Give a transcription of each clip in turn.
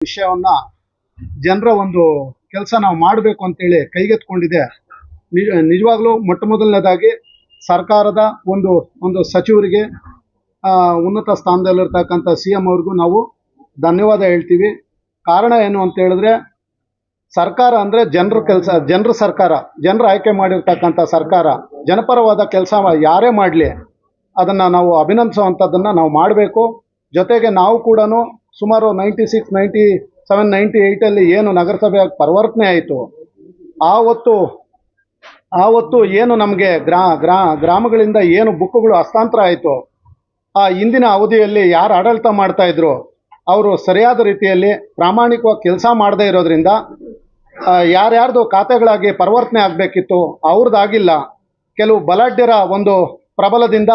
ವಿಷಯವನ್ನ ಜನರ ಒಂದು ಕೆಲಸ ನಾವು ಮಾಡಬೇಕು ಅಂತೇಳಿ ಕೈಗೆತ್ಕೊಂಡಿದೆ ನಿಜ ನಿಜವಾಗ್ಲೂ ಮೊಟ್ಟ ಮೊದಲನೇದಾಗಿ ಸರ್ಕಾರದ ಒಂದು ಒಂದು ಸಚಿವರಿಗೆ ಉನ್ನತ ಸ್ಥಾನದಲ್ಲಿರ್ತಕ್ಕಂಥ ಸಿ ಎಂ ಅವ್ರಿಗೂ ನಾವು ಧನ್ಯವಾದ ಹೇಳ್ತೀವಿ. ಕಾರಣ ಏನು ಅಂತ ಹೇಳಿದ್ರೆ, ಸರ್ಕಾರ ಅಂದರೆ ಜನರ ಕೆಲಸ, ಜನರ ಸರ್ಕಾರ, ಜನರ ಆಯ್ಕೆ ಮಾಡಿರ್ತಕ್ಕಂಥ ಸರ್ಕಾರ, ಜನಪರವಾದ ಕೆಲಸ ಯಾರೇ ಮಾಡಲಿ, ಅದನ್ನು ನಾವು ಅಭಿನಂದಿಸುವಂಥದ್ದನ್ನು ನಾವು ಮಾಡಬೇಕು. ಜೊತೆಗೆ ನಾವು ಕೂಡ ಸುಮಾರು ninety six ninety seven ninety ಏಯ್ಟಲ್ಲಿ ಏನು ನಗರಸಭೆ ಪರಿವರ್ತನೆ ಆಯಿತು. ಆವತ್ತು ಆವತ್ತು ಏನು ನಮಗೆ ಗ್ರಾ ಗ್ರಾ, ಗ್ರಾಮಗಳಿಂದ ಏನು ಬುಕ್ಕುಗಳು ಹಸ್ತಾಂತರ ಆಯಿತು. ಆ ಇಂದಿನ ಅವಧಿಯಲ್ಲಿ ಯಾರು ಆಡಳಿತ ಮಾಡ್ತಾಯಿದ್ರು ಅವರು ಸರಿಯಾದ ರೀತಿಯಲ್ಲಿ ಪ್ರಾಮಾಣಿಕವಾಗಿ ಕೆಲಸ ಮಾಡದೇ ಇರೋದ್ರಿಂದ ಯಾರ್ಯಾರ್ದು ಖಾತೆಗಳಾಗಿ ಪರಿವರ್ತನೆ ಆಗಬೇಕಿತ್ತು, ಅವ್ರದ್ದಾಗಿಲ್ಲ. ಕೆಲವು ಬಲಾಢ್ಯರ ಒಂದು ಪ್ರಬಲದಿಂದ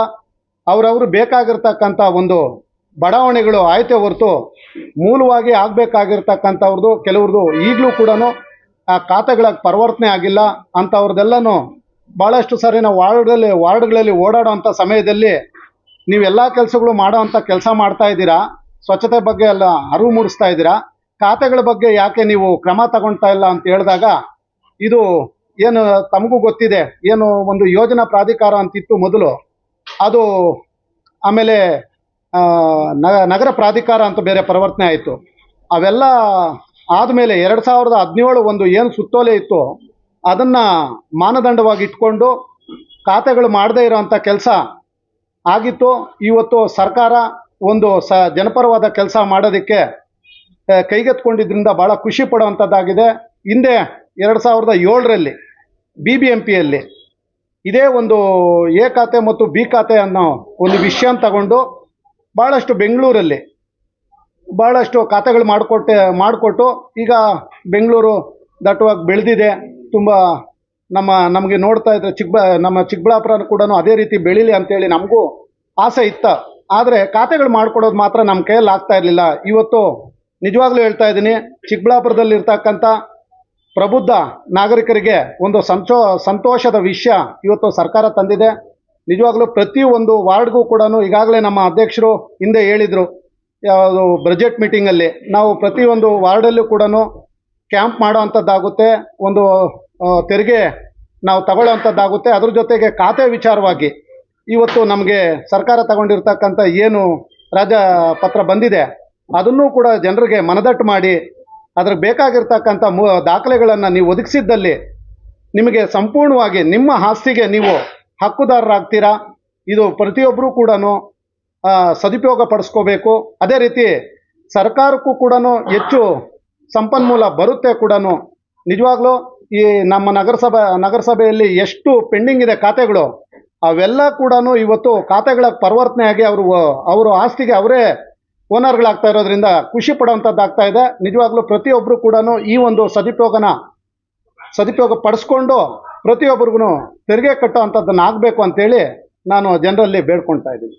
ಅವರವರು ಬೇಕಾಗಿರ್ತಕ್ಕಂಥ ಒಂದು ಬಡಾವಣೆಗಳು ಆಯ್ತೆ ಹೊರತು ಮೂಲವಾಗಿ ಆಗಬೇಕಾಗಿರ್ತಕ್ಕಂಥವ್ರದ್ದು ಕೆಲವ್ರದ್ದು ಈಗಲೂ ಕೂಡ ಆ ಖಾತೆಗಳ ಪರಿವರ್ತನೆ ಆಗಿಲ್ಲ. ಅಂಥವ್ರದ್ದೆಲ್ಲನೂ ಭಾಳಷ್ಟು ಸಾರಿ ನಾವು ವಾರ್ಡಲ್ಲಿ ವಾರ್ಡ್ಗಳಲ್ಲಿ ಓಡಾಡೋ ಅಂಥ ಸಮಯದಲ್ಲಿ ನೀವೆಲ್ಲ ಕೆಲಸಗಳು ಮಾಡೋ ಅಂಥ ಕೆಲಸ ಮಾಡ್ತಾ ಇದ್ದೀರಾ? ಸ್ವಚ್ಛತೆ ಬಗ್ಗೆ ಎಲ್ಲ ಅರಿವು ಮೂಡಿಸ್ತಾ ಇದ್ದೀರಾ? ಖಾತೆಗಳ ಬಗ್ಗೆ ಯಾಕೆ ನೀವು ಕ್ರಮ ತಗೊಳ್ತಾ ಇಲ್ಲ ಅಂತ ಹೇಳಿದಾಗ, ಇದು ಏನು ತಮಗೂ ಗೊತ್ತಿದೆ. ಏನು ಒಂದು ಯೋಜನಾ ಪ್ರಾಧಿಕಾರ ಅಂತಿತ್ತು ಮೊದಲು. ಅದು ಆಮೇಲೆ ನಗರ ಪ್ರಾಧಿಕಾರ ಅಂತ ಬೇರೆ ಪರಿವರ್ತನೆ ಆಯಿತು. ಅವೆಲ್ಲ ಆದಮೇಲೆ ಎರಡು ಸಾವಿರದ ಹದಿನೇಳು ಒಂದು ಏನು ಸುತ್ತೋಲೆ ಇತ್ತು ಅದನ್ನು ಮಾನದಂಡವಾಗಿ ಇಟ್ಕೊಂಡು ಖಾತೆಗಳು ಮಾಡದೇ ಇರೋವಂಥ ಕೆಲಸ ಆಗಿತ್ತು. ಇವತ್ತು ಸರ್ಕಾರ ಒಂದು ಸ, ಜನಪರವಾದ ಕೆಲಸ ಮಾಡೋದಕ್ಕೆ ಕೈಗೆತ್ಕೊಂಡಿದ್ದರಿಂದ ಭಾಳ ಖುಷಿ ಪಡುವಂಥದ್ದಾಗಿದೆ. ಹಿಂದೆ ಎರಡು ಸಾವಿರದ ಏಳರಲ್ಲಿ ಬಿ ಬಿ ಎಂ ಪಿಯಲ್ಲಿ ಇದೇ ಒಂದು ಎ ಖಾತೆ ಮತ್ತು ಬಿ ಖಾತೆ ಅನ್ನೋ ಒಂದು ವಿಷಯ ತಗೊಂಡು ಭಾಳಷ್ಟು ಬೆಂಗಳೂರಲ್ಲಿ ಭಾಳಷ್ಟು ಖಾತೆಗಳು ಮಾಡಿಕೊಟ್ಟೆ, ಮಾಡಿಕೊಟ್ಟು ಈಗ ಬೆಂಗಳೂರು ದಟ್ಟವಾಗಿ ಬೆಳೆದಿದೆ. ತುಂಬ ನಮ್ಮ, ನಮಗೆ ನೋಡ್ತಾ ಇದ್ರೆ ಚಿಕ್ಕಬ ನಮ್ಮ ಚಿಕ್ಕಬಳ್ಳಾಪುರ ಕೂಡ ಅದೇ ರೀತಿ ಬೆಳೀಲಿ ಅಂತೇಳಿ ನಮಗೂ ಆಸೆ ಇತ್ತು. ಆದರೆ ಖಾತೆಗಳು ಮಾಡಿಕೊಡೋದು ಮಾತ್ರ ನಮ್ಮ ಕೈಯಲ್ಲಿ ಆಗ್ತಾ ಇರಲಿಲ್ಲ. ಇವತ್ತು ನಿಜವಾಗ್ಲೂ ಹೇಳ್ತಾ ಇದ್ದೀನಿ, ಚಿಕ್ಕಬಳ್ಳಾಪುರದಲ್ಲಿರ್ತಕ್ಕಂಥ ಪ್ರಬುದ್ಧ ನಾಗರಿಕರಿಗೆ ಒಂದು ಸಂತೋ, ಸಂತೋಷದ ವಿಷಯ ಇವತ್ತು ಸರ್ಕಾರ ತಂದಿದೆ. ನಿಜವಾಗ್ಲೂ ಪ್ರತಿಯೊಂದು ವಾರ್ಡ್ಗೂ ಕೂಡ ಈಗಾಗಲೇ ನಮ್ಮ ಅಧ್ಯಕ್ಷರು ಹಿಂದೆ ಹೇಳಿದರು, ಯಾವುದು ಬಜೆಟ್ ಮೀಟಿಂಗಲ್ಲಿ ನಾವು ಪ್ರತಿಯೊಂದು ವಾರ್ಡಲ್ಲೂ ಕೂಡ ಕ್ಯಾಂಪ್ ಮಾಡೋ ಒಂದು ತೆರಿಗೆ ನಾವು ತಗೊಳ್ಳೋ ಅಂಥದ್ದಾಗುತ್ತೆ ಅದ್ರ ಜೊತೆಗೆ ಖಾತೆ ವಿಚಾರವಾಗಿ ಇವತ್ತು ನಮಗೆ ಸರ್ಕಾರ ತಗೊಂಡಿರ್ತಕ್ಕಂಥ ಏನು ರಾಜ ಪತ್ರ ಬಂದಿದೆ, ಅದನ್ನೂ ಕೂಡ ಜನರಿಗೆ ಮನದಟ್ಟು ಮಾಡಿ ಅದ್ರ ಬೇಕಾಗಿರ್ತಕ್ಕಂಥ ಮು, ದಾಖಲೆಗಳನ್ನು ನೀವು ಒದಗಿಸಿದ್ದಲ್ಲಿ ನಿಮಗೆ ಸಂಪೂರ್ಣವಾಗಿ ನಿಮ್ಮ ಆಸ್ತಿಗೆ ನೀವು ಹಕ್ಕುದಾರರಾಗ್ತೀರಾ? ಇದು ಪ್ರತಿಯೊಬ್ಬರೂ ಕೂಡ ಸದುಪಯೋಗ ಪಡಿಸ್ಕೋಬೇಕು ಅದೇ ರೀತಿ ಸರ್ಕಾರಕ್ಕೂ ಕೂಡ ಹೆಚ್ಚು ಸಂಪನ್ಮೂಲ ಬರುತ್ತೆ ಕೂಡ ನಿಜವಾಗ್ಲೂ ಈ ನಮ್ಮ ನಗರಸಭೆ, ನಗರಸಭೆಯಲ್ಲಿ ಎಷ್ಟು ಪೆಂಡಿಂಗ್ ಇದೆ ಖಾತೆಗಳು, ಅವೆಲ್ಲ ಕೂಡ ಇವತ್ತು ಖಾತೆಗಳ ಪರಿವರ್ತನೆ ಆಗಿ ಅವರು ಅವರು ಆಸ್ತಿಗೆ ಅವರೇ ಓನರ್ಗಳಾಗ್ತಾ ಇರೋದ್ರಿಂದ ಖುಷಿ ಪಡುವಂಥದ್ದಾಗ್ತಾ ಇದೆ. ನಿಜವಾಗ್ಲೂ ಪ್ರತಿಯೊಬ್ಬರು ಕೂಡ ಈ ಒಂದು ಸದುಪಯೋಗನ ಸದುಪಯೋಗ ಪಡಿಸ್ಕೊಂಡು ಪ್ರತಿಯೊಬ್ಬರಿಗೂ ತೆರಿಗೆ ಕಟ್ಟೋ ಅಂಥದ್ದನ್ನು ಆಗಬೇಕು ಅಂತೇಳಿ ನಾನು ಜನರಲ್ಲಿ ಬೇಡ್ಕೊಳ್ತಾ ಇದ್ದೀನಿ.